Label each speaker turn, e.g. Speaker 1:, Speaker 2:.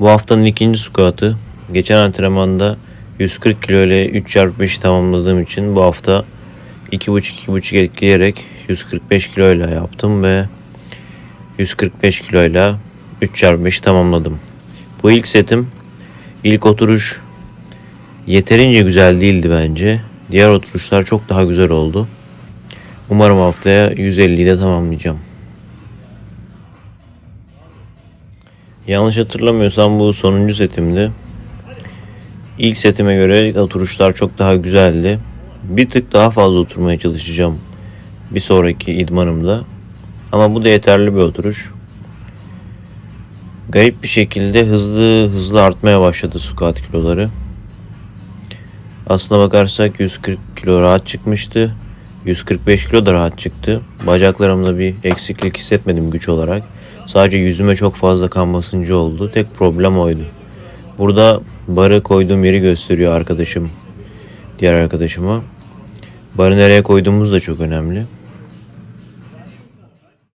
Speaker 1: Bu haftanın ikinci squat'ı. Geçen antrenmanda 140 kilo ile 3x5 tamamladığım için bu hafta 2.5-2.5 ekleyerek 145 kilo ile yaptım ve 145 kilo ile 3x5 tamamladım. Bu ilk setim. İlk oturuş yeterince güzel değildi bence. Diğer oturuşlar çok daha güzel oldu. Umarım haftaya 150'yi de tamamlayacağım. Yanlış hatırlamıyorsam bu sonuncu setimdi. İlk setime göre oturuşlar çok daha güzeldi. Bir tık daha fazla oturmaya çalışacağım bir sonraki idmanımda. Ama bu da yeterli bir oturuş. Garip bir şekilde hızlı hızlı artmaya başladı squat kiloları. Aslına bakarsak 140 kilo rahat çıkmıştı. 145 kilo da rahat çıktı. Bacaklarımda bir eksiklik hissetmedim güç olarak. Sadece yüzüme çok fazla kan basıncı oldu. Tek problem oydu. Burada barı koyduğum yeri gösteriyor arkadaşım. Diğer arkadaşıma. Barı nereye koyduğumuz da çok önemli.